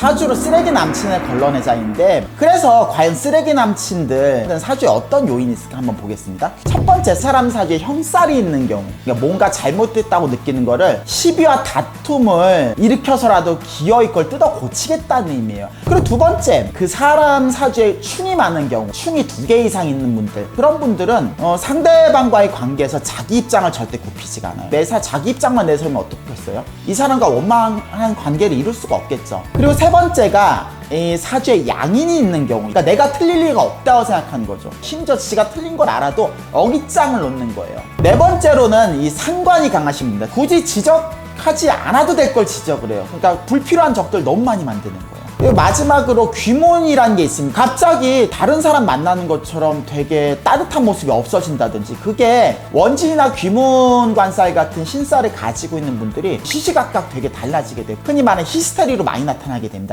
사주로 쓰레기 남친을 걸러내자인데 그래서 과연 쓰레기 남친들 사주에 어떤 요인이 있을까 한번 보겠습니다. 첫 번째 사람 사주에 형살이 있는 경우 그러니까 뭔가 잘못됐다고 느끼는 거를 시비와 다툼을 일으켜서라도 기어 이 걸 뜯어 고치겠다는 의미예요. 그리고 두 번째 그 사람 사주에 충이 많은 경우 충이 두 개 이상 있는 분들 그런 분들은 어, 상대방과의 관계에서 자기 입장을 절대 굽히지가 않아요. 매사 자기 입장만 내세우면 어떻겠어요? 이 사람과 원만한 관계를 이룰 수가 없겠죠. 그리고 세 번째가 이 사주에 양인이 있는 경우. 그러니까 내가 틀릴 리가 없다고 생각하는 거죠. 심지어 지가 틀린 걸 알아도 어깃장을 놓는 거예요. 네 번째로는 이 상관이 분들 굳이 지적하지 않아도 될 걸 지적을 해요. 그러니까 불필요한 적들 너무 많이 만드는 거예요 그리고 마지막으로 귀문이라는 게 있습니다. 갑자기 다른 사람 만나는 것처럼 되게 따뜻한 모습이 없어진다든지 그게 원진이나 귀문 관살 같은 신살을 가지고 있는 분들이 시시각각 되게 달라지게 돼요. 흔히 말하는 히스테리로 많이 나타나게 됩니다.